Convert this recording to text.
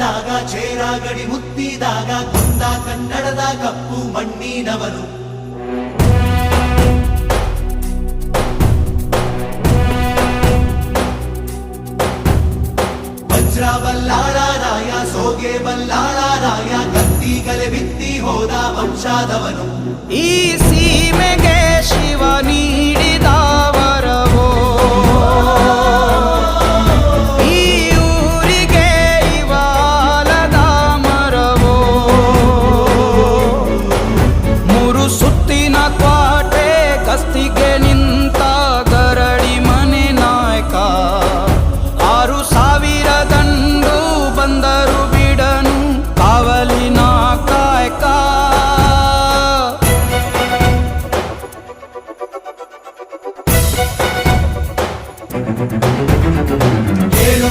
ಮೆಟ್ಟಿದಾಗ ಚೇರ ಮುತ್ತಿದಾಗ ಕುಂದ ಕನ್ನಡದ ಕಪ್ಪು ಮಣ್ಣಿನವನು ವಜ್ರ ಬಲ್ಲಾಳರಾಯ ಸೋಗೆ ಬಲ್ಲಾಳರಾಯ ಕತ್ತಿಗಲೆ ಬಿತ್ತಿ ಹೋದ ವಂಶಾದವನು. ಈ ಸೀಮೆಗೆ ಸುತ್ತಿನ ಕ್ವಾಟೆ, ಕಸ್ತಿಗೆ ನಿಂತ ಗರಡಿ ಮನೆ ನಾಯಕ. ಆರು ಸಾವಿರ ಗಂಡು ಬಂದರು ಬಿಡನು ಕಾವಲಿನ ಕಾಯಕ. ಏನು